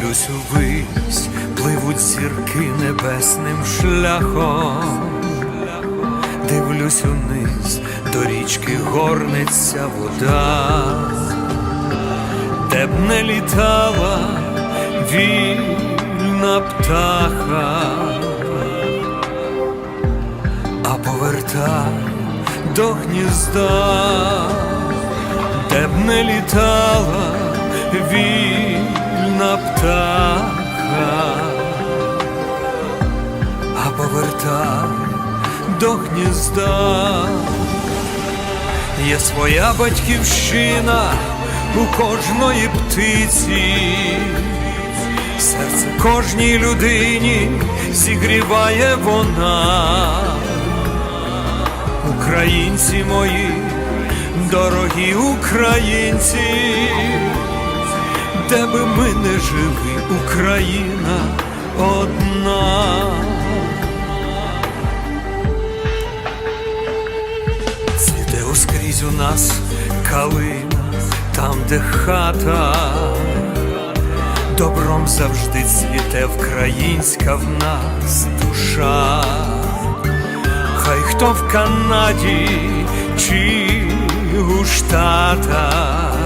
Дивлюсь увись, пливуть зірки небесним шляхом. Дивлюсь униз, до річки горниться вода, де б не літала вільна птаха, а повертай до гнізда, де б не літала вільна птаха, а повертай до гнізда. Є своя батьківщина у кожної птиці, серце кожній людині зігріває вона. Українці мої, дорогі українці, де би ми не жили, Україна одна. Цвіте ускрізь у нас калина, там, де хата, добром завжди цвіте українська в нас душа. Хай хто в Канаді чи у Штатах,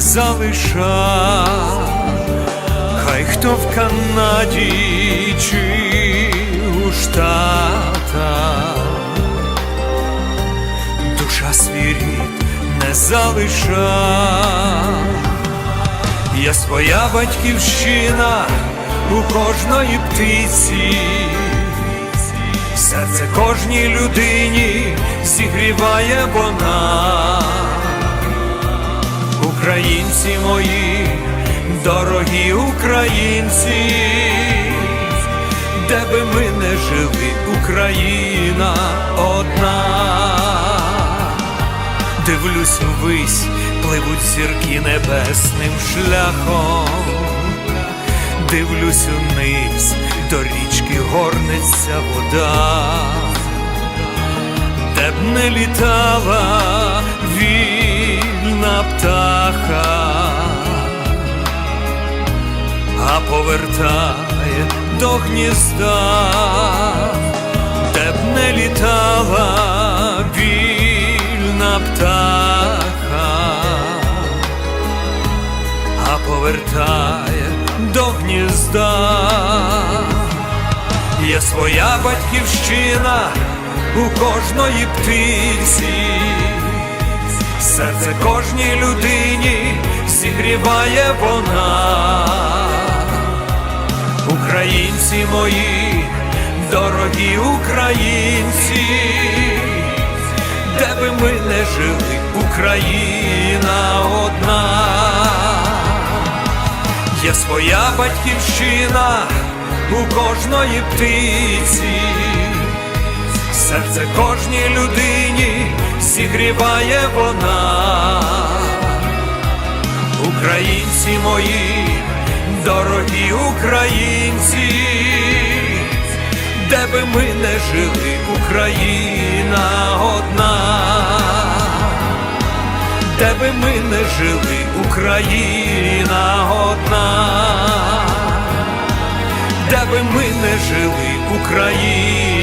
не хай хто в Канаді чи у Штатах, душа свій не залиша. Є своя батьківщина у кожної птиці, серце кожній людині зігріває вона. Українці мої, дорогі українці, де би ми не жили, Україна одна. Дивлюсь увись, пливуть зірки небесним шляхом. Дивлюсь униз, до річки горниться вода, де б не літала вільна птаха, а повертає до гнізда, де б не літала вільна птаха а повертає до гнізда. Є своя батьківщина у кожної птиці, серце кожній людині зігріває вона. Українці мої, дорогі українці, де би ми не жили, Україна одна. Є своя батьківщина у кожної птиці, серце кожній людині зігріває вона. Українці мої, дорогі українці, де би ми не жили, Україна одна де би ми не жили, Україна одна, де би ми не жили, Україна.